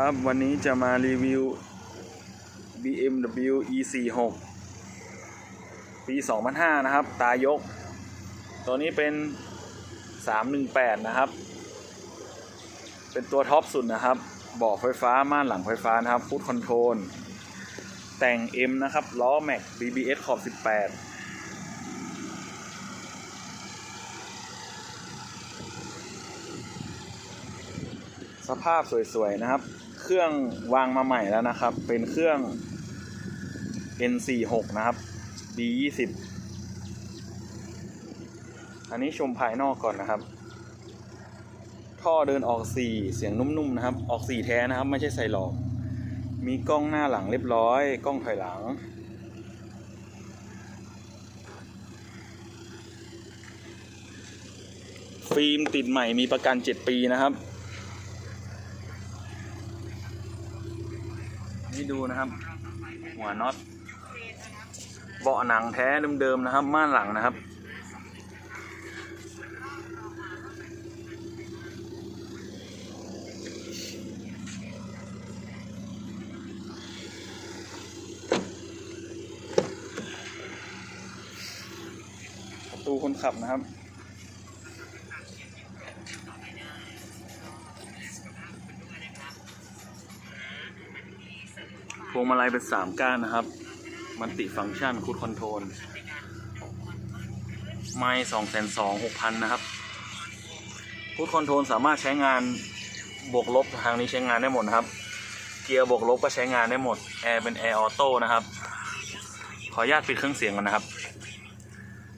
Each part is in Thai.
ครับ วันนี้จะมารีวิว BMW E46 ปี 2005 นะครับ ตายก ตัวนี้เป็น 318 นะครับ เป็นตัวท็อปสุดนะครับเบอกไฟฟ้า ม่านหลังไฟฟ้านะครับฟู d คอนโทรล แต่ง M นะครับ ล้อแม็ก BBS ขอบ 18สภาพสวย ๆ นะครับ เครื่องวางมาใหม่แล้วนะครับ เป็นเครื่อง N46 นะครับ D20 อันนี้ชมภายนอกก่อนนะครับ ท่อเดินออก4เสียงนุ่มๆนะครับ ออก4แท้นะครับ ไม่ใช่ใส่หลอก มีกล้องหน้าหลังเรียบร้อย กล้องถอยหลัง ฟิล์มติดใหม่มีประกัน 7 ปีนะครับ นี่ดูนะครับ หัวน็อตเบาะหนังแท้เดิมๆนะครับ ม่านหลังนะครับ ประตูคนขับนะครับ พวงมาลัยเป็นสามก้านนะครับ มันติฟังก์ชันคูดคอนโทรล ไม่สองแสนสองหกพันนะครับคูดคอนโทรลสามารถใช้งานบวกลบทางนี้ใช้งานได้หมดนะครับ เกียร์บวกลบก็ใช้งานได้หมด แอร์เป็นแอร์ออโต้นะครับ ขออนุญาตปิดเครื่องเสียงก่อนนะครับ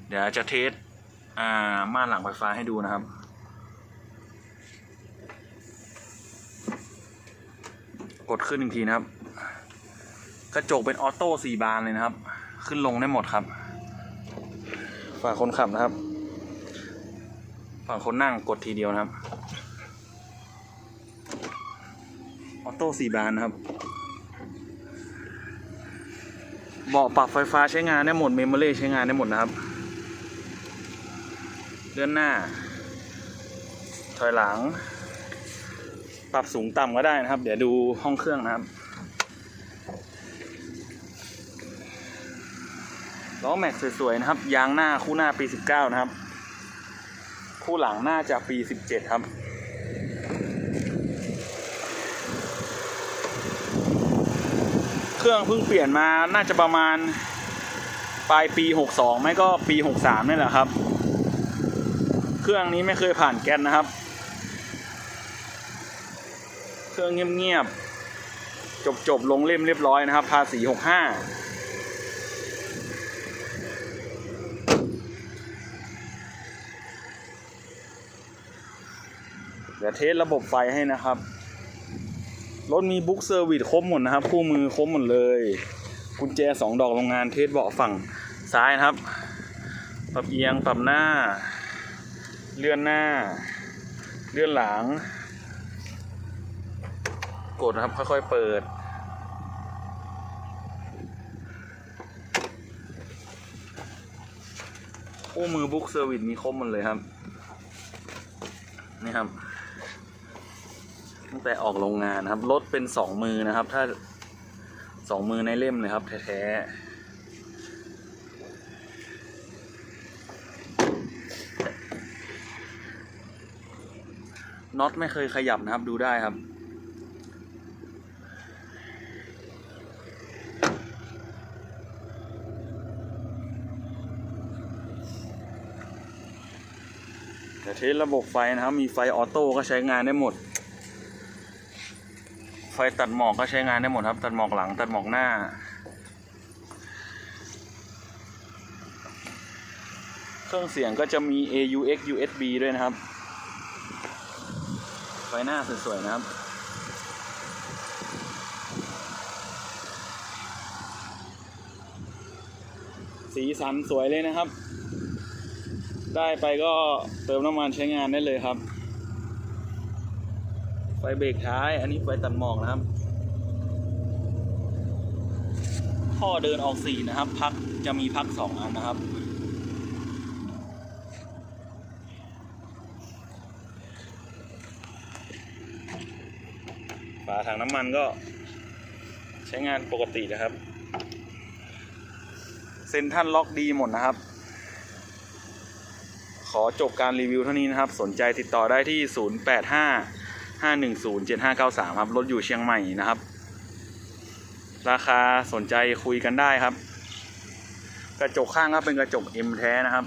เดี๋ยวจะเทสอ่าม่านหลังไฟฟ้าให้ดูนะครับกดขึ้นอีกทีนะครับ กระจกเป็นออโต้สี่บานเลยนะครับ ขึ้นลงได้หมดครับ ฝั่งคนขับนะครับ ฝั่งคนนั่งกดทีเดียวนะครับ ออโต้สี่บานนะครับ เบาะปรับไฟฟ้าใช้งานได้หมด เมมโมรี่ใช้งานได้หมดนะครับ เลื่อนหน้า ถอยหลัง ปรับสูงต่ำก็ได้นะครับ เดี๋ยวดูห้องเครื่องนะครับ ล้อแม็กสวยๆนะครับ ยางหน้าคู่หน้าปี 19 นะครับ คู่หลังน่าจะปี 17 ครับเครื่องเพิ่งเปลี่ยนมาน่าจะประมาณปลายปี 62 ไม่ก็ปี 63 นี่แหละครับ เครื่องนี้ไม่เคยผ่านแก๊สนะครับ เครื่องเงียบๆจบๆลงเล่มเรียบร้อยนะครับภาษี 65 เดี๋ยวเทสระบบไฟให้นะครับ รถมีบุ๊กเซอร์วิสครบหมดนะครับ คู่มือครบหมดเลย กุญแจสองดอกโรงงานเทสเบาะฝั่งซ้ายนะครับ ปรับเอียงปรับหน้า เลื่อนหน้า เลื่อนหลัง กดนะครับค่อยๆเปิดคู่มือบุ๊กเซอร์วิสมีครบหมดเลยครับ นี่ครับ ตั้งแต่ออกโรงงานนะครับรถเป็นสองมือนะครับ ถ้าสองมือในเล่มเลยครับ แท้ๆน็อตไม่เคยขยับนะครับดูได้ครับเดี๋ยวเทสระบบไฟนะครับ มีไฟออโต้ก็ใช้งานได้หมด ไฟตัดหมอกก็ใช้งานได้หมดครับ ตัดหมอกหลังตัดหมอกหน้า เครื่องเสียงก็จะมี AUX USB ด้วยนะครับ ไฟหน้าสวยๆนะครับสีสันสวยเลยนะครับ ได้ไปก็เติมน้ำมันใช้งานได้เลยครับ ไฟเบรกท้าย อันนี้ไฟตัดหมอกนะครับท่อเดินออกสี่นะครับ พักจะมีพักสองอันนะครับฝาถังน้ำมันก็ใช้งานปกตินะครับ เซ็นทรันล็อกดีหมดนะครับ ขอจบการรีวิวเท่านี้นะครับ สนใจติดต่อได้ที่ 085 510 7593 ครับ รถอยู่เชียงใหม่นะครับ ราคาสนใจคุยกันได้ครับ กระจกข้างก็เป็นกระจก M แท้นะครับ